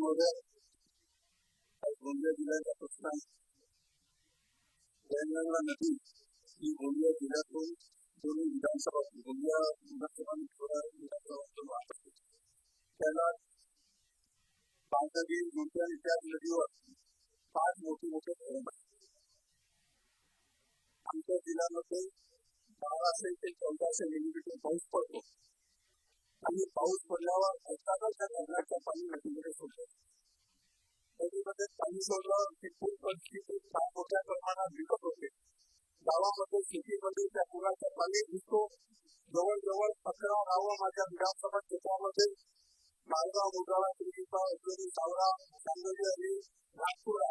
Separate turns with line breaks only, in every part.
महोदय गोंदिया जिल्ह्याचा प्रश्न आहे जयगंगा नदी ही गोंदिया जिल्ह्यातून दोन्ही विधानसभा गोंदिया विधानसभा आणि थोडा विधानसभा वाहत असते त्याला पाचनदी गोंदिया आणि त्याच नदीवर पाच मोठे मोठे धरण आहेत आमच्या जिल्ह्यामध्ये बाराशे ते चौदाशे मिलीमीटर पाऊस पडतो आणि पाऊस पडल्यावर अचानक त्या धरणाचं पाणी नदीमध्ये सोडतं नदीमध्ये पाणी सोडलं की पूर परिस्थिती फार मोठ्या प्रमाणात विकत होते गावामध्ये शेतीमध्ये त्या पुराचं पाणी दिसतो जवळजवळ अकरा गावं माझ्या विधानसभा क्षेत्रामध्ये मालगाव मोडाळा त्रिजिता उजनी सावरा चांदोली आणि नागपूर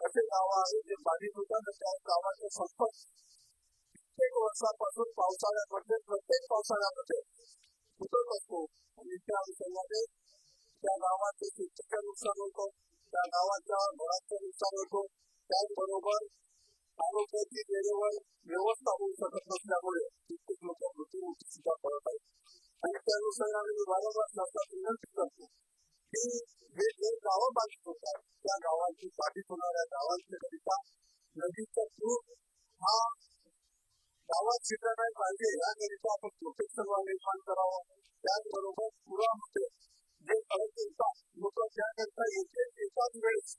असे गावं आहेत जे बाधित होतात त्या गावाचे संपर्क कित्येक वर्षापासून पावसाळ्यामध्ये प्रत्येक पावसाळ्यामध्ये फुटत असतो आणि त्या अनुषंगाने त्या गावाचे शेतीचं नुकसान होतो त्या गावाच्या घराचं नुकसान होतो त्याचबरोबर आरोग्याची वेळेवर व्यवस्था होऊ शकत नसल्यामुळे कित्येक लोक मृत्यूमुखी सुद्धा पडत आहेत आणि त्या अनुषंगाने मी वारंवार सरकार विनंती करतो की हे जे गावं बाधित होतात त्या गावांची बाधित होणाऱ्या गावांच्या करिता नदीचा पूर हा गावात शिकला नाही पाहिजे याकरिता आपण प्रोटेक्शन निर्माण करावं. त्याचबरोबर पुरामध्ये जे कडक येतात लोक त्याकरिता येते एकाच वेळेस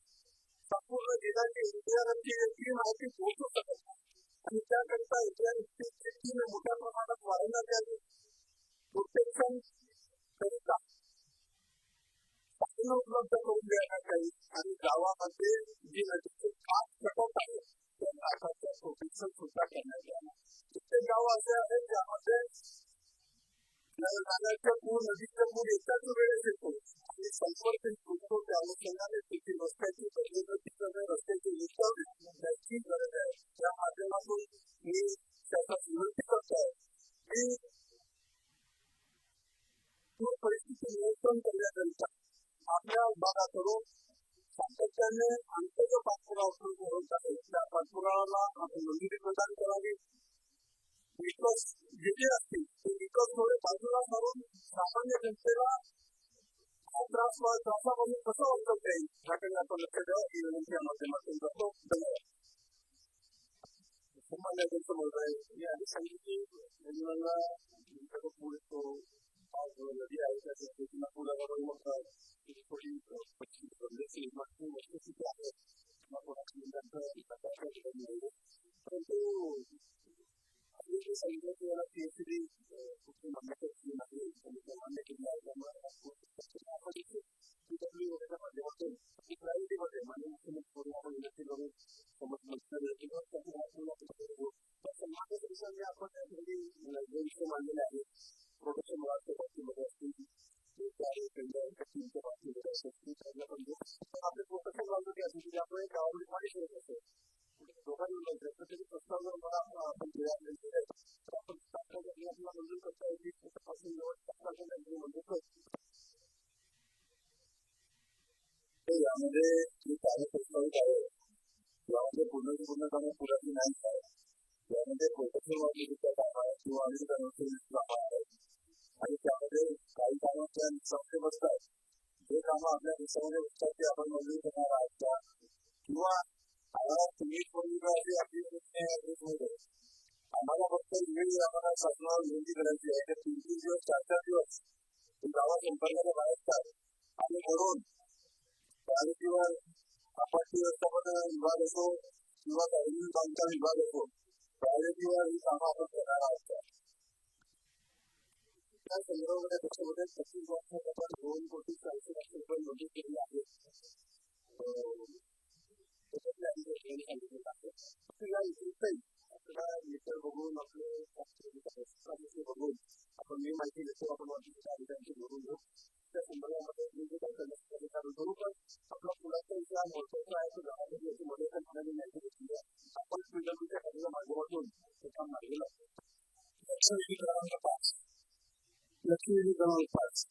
संपूर्ण जिल्ह्याची एनडीआरएफची इतकी माहिती पोहोचू शकत नाही. आणि त्याकरिता एनडीआरएफची टीम मोठ्या प्रमाणात वाढवण्यात यावी प्रोटेक्शन करिता साधनं उपलब्ध करून देण्यात काही आणि गावामध्ये जी नदीचे खास घटक आहेत त्या घाटाचं प्रोटेक्शन सुद्धा करण्यात यावं कित्येक गाव असे आहेत ज्यामध्ये नाल्याचे पूर नदीचे वेळेस येतो आणि संपर्क तुटतो त्या अनुषंगाने तिथे रस्त्याची बदलती करणे रस्त्याची विचार याची गरज आहे त्या माध्यमातून मी त्याचा विनंती करतो आहे की पूर परिस्थिती नियंत्रण करण्याकरिता आपल्या भागाकडून सातत्याने आमचा जो पाठपुरावा होत आहे त्या पाठपुरावाला आपण मंजुरी प्रदान करावी. विश्वास जिथे असतील ते विकास थोडे बाजूला करून सामान्य जनतेला त्रासवाद त्रासापासून कसं वाचवता येईल याकडे आपण लक्ष द्यावं ही विनंती या माध्यमातून करतो. धन्यवाद. सामान्य जनता बोलत आहे. मी आधी सांगितली मुलांना तो येतो टीमच्या बाबतीमध्ये असेल आपले प्रोटेक्शन बांधले असेल की आपण गावामध्ये पाणी शिरत असतो दोघांनी तरी प्रस्ताव मला आपण दिले आपण आपल्याला मंजूर करता येईल पासून मंजूर करतो यामध्ये जे कार्य प्रस्तावित आहे यामध्ये पूर्ण पूर्णपणे पुराची नाही आहे यामध्ये प्रोटेक्शन वाढीच्या किंवा अनेक आणि त्यामध्ये काही कामाच्या कामं आपल्या आपण मंजूर करणार आहात का किंवा आम्हाला तुम्ही पूर्वी आपली मध्ये आम्हाला फक्त वेळ आम्हाला शासनावर विनंती करायची आहे की तीन तीन दिवस चार चार दिवस गावात संपर्काला बाहेर आणि म्हणून त्यावेळीवर आपत्ती व्यवस्थापन विभाग असो किंवा सार्वजनिक बांधकाम विभाग असो त्यावेळीवर ही कामं आपण करणार आहोत त्या संदर्भामध्ये त्याच्यामध्ये पस्तीस वर्षात दोन कोटी चारशे लाख रुपये मंजूर केले आपल्याला बघून आपले बघून आपण मी माहिती घेतो आपण अधिकाऱ्यांची बघून घेऊ त्या संदर्भामध्ये मी जे काही कारण आपला महत्त्वाचा आहे तो याची मदत माहिती घेतली आहे आपण पीडब्ल्यूच्या खालील माध्यमातून हे काम लागतो the community development funds.